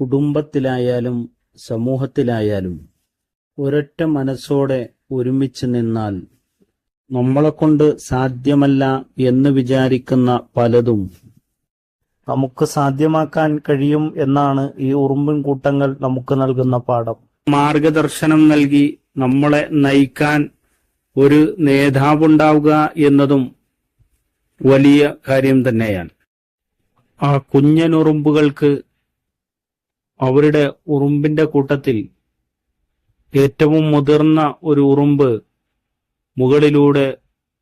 കുടുംബത്തിലായാലും സമൂഹത്തിലായാലും ഒരൊറ്റ മനസ്സോടെ ഒരുമിച്ച് നിന്നാൽ നമ്മളെക്കൊണ്ട് സാധ്യമല്ല എന്ന് വിചാരിക്കുന്ന പലതും നമുക്ക് സാധ്യമാക്കാൻ കഴിയും എന്നാണ് ഈ ഉറുമ്പിൻ കൂട്ടങ്ങൾ നമുക്ക് നൽകുന്ന പാഠം. മാർഗദർശനം നൽകി നമ്മളെ നയിക്കാൻ ഒരു നേതാവുണ്ടാവുക എന്നതും വലിയ കാര്യം തന്നെയാണ്. ആ കുഞ്ഞനുറുമ്പുകൾക്ക് അവരുടെ ഉറുമ്പിന്റെ കൂട്ടത്തിൽ ഏറ്റവും മുതിർന്ന ഒരു ഉറുമ്പ് മുകളിലൂടെ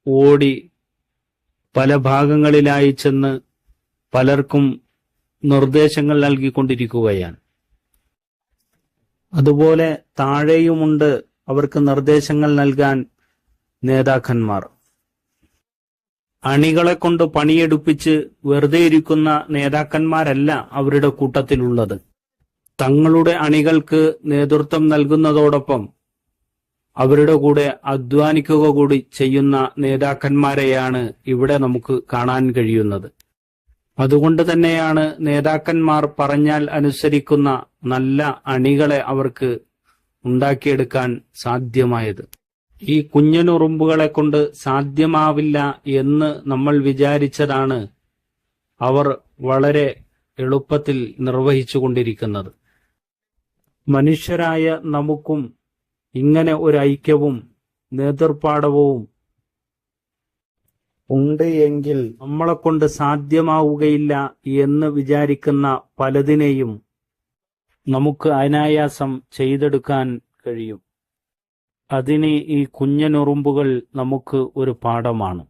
ഓടി പല ഭാഗങ്ങളിലായി ചെന്ന് പലർക്കും നിർദ്ദേശങ്ങൾ നൽകിക്കൊണ്ടിരിക്കുകയാണ്. അതുപോലെ താഴെയുമുണ്ട് അവർക്ക് നിർദ്ദേശങ്ങൾ നൽകാൻ നേതാക്കന്മാർ. അണികളെ കൊണ്ട് പണിയെടുപ്പിച്ച് വെറുതെ ഇരിക്കുന്ന നേതാക്കന്മാരല്ല അവരുടെ കൂട്ടത്തിലുള്ളത്. തങ്ങളുടെ അണികൾക്ക് നേതൃത്വം നൽകുന്നതോടൊപ്പം അവരുടെ കൂടെ അധ്വാനിക്കുക കൂടി ചെയ്യുന്ന നേതാക്കന്മാരെയാണ് ഇവിടെ നമുക്ക് കാണാൻ കഴിയുന്നത്. അതുകൊണ്ട് തന്നെയാണ് നേതാക്കന്മാർ പറഞ്ഞാൽ അനുസരിക്കുന്ന നല്ല അണികളെ അവർക്ക് ഉണ്ടാക്കിയെടുക്കാൻ സാധ്യമായത്. ഈ കുഞ്ഞനുറുമ്പുകളെ കൊണ്ട് സാധ്യമാവില്ല എന്ന് നമ്മൾ വിചാരിച്ചതാണ് അവർ വളരെ എളുപ്പത്തിൽ നിർവഹിച്ചുകൊണ്ടിരിക്കുന്നത്. മനുഷ്യരായ നമുക്കും ഇങ്ങനെ ഒരു ഐക്യവും നേതൃപാടവവും ഉണ്ട് എങ്കിൽ നമ്മളെ കൊണ്ട് സാധ്യമാവുകയില്ല എന്ന് വിചാരിക്കുന്ന പലതിനെയും നമുക്ക് അനായാസം ചെയ്തെടുക്കാൻ കഴിയും. അതിന് ഈ കുഞ്ഞനുറുമ്പുകൾ നമുക്ക് ഒരു പാഠമാണ്.